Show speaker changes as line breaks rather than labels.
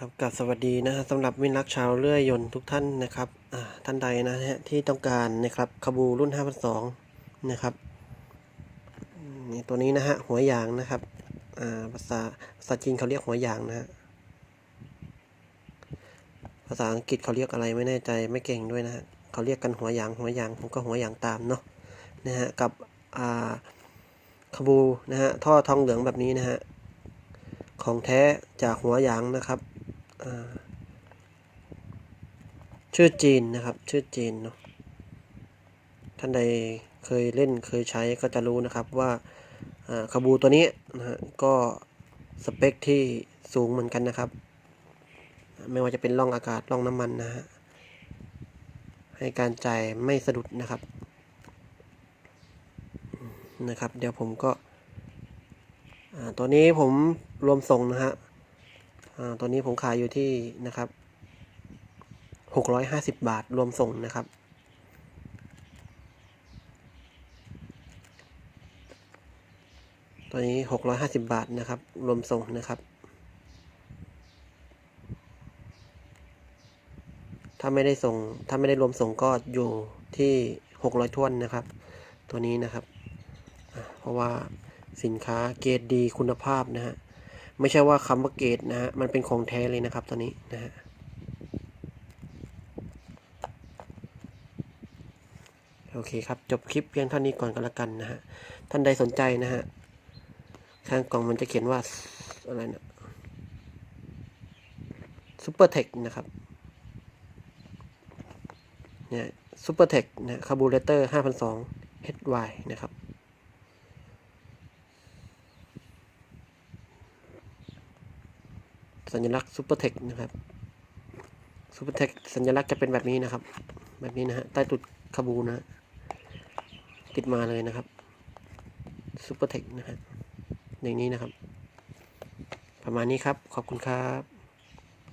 ครับกับสวัสดีนะฮะสำหรับมิตรรักชาวเลื่อยยนต์ทุกท่านนะครับท่านใดนะฮะที่ต้องการนะครับคาบูรุ่น502นะครับนี่ตัวนี้นะฮะหัวยางนะครับภาษาภาษาจีนเขาเรียกหัวยางนะฮะภาษาอังกฤษเขาเรียกอะไรไม่แน่ใจไม่เก่งด้วยนะฮะเขาเรียกกันหัวยางหัวยางผมก็หัวยางตามเนาะนะฮะกับอ่าคาบูนะฮะท่อทองเหลืองแบบนี้นะฮะของแท้จากหัวยางนะครับ ชื่อจีนนะครับ ชื่อจีนเนาะท่านใดเคยเล่นเคยใช้ก็จะรู้นะครับว่าคาบูตัวนี้นะฮะก็สเปคที่สูงเหมือนกันนะครับ ไม่ว่าจะเป็นร่องอากาศร่องน้ำมันนะฮะให้การจ่ายไม่สะดุดนะครับนะครับ เดี๋ยวผมก็ตัวนี้ผมรวมส่งนะฮะ ตัวนี้ผมขายอยู่ที่นะครับหกร้อยห้าสิบบาทรวมส่งนะครับ ตัวนี้หกร้อยห้าสิบบาทนะครับ รวมส่งนะครับ ถ้าไม่ได้ส่ง ถ้าไม่ได้รวมส่งก็อยู่ที่หกร้อยทวนนะครับ ตัวนี้นะครับ เพราะว่าสินค้าเกรดดีคุณภาพนะฮะ ไม่ใช่ว่าคำว่าเกรดนะฮะ มันเป็นของแท้เลยนะครับตัวนี้นะฮะโอเคครับ จบคลิปเพียงเท่านี้ก่อนก็แล้วกันนะฮะ ท่านใดสนใจนะฮะ ข้างกล่องมันจะเขียนว่าอะไรนะซูเปอร์เทคนะครับเนี่ยซูเปอร์เทคนะคาร์บูเรเตอร์5,200 HY นะครับ สัญลักษณ์ซูเปอร์เทคนะครับซูเปอร์เทคสัญลักษณ์จะเป็นแบบนี้นะครับ แบบนี้นะฮะใต้ตุดคาบูนะฮะติดมาเลยนะครับซูเปอร์เทคนะฮะอย่างนี้นะครับ ประมาณนี้ครับ ขอบคุณครับ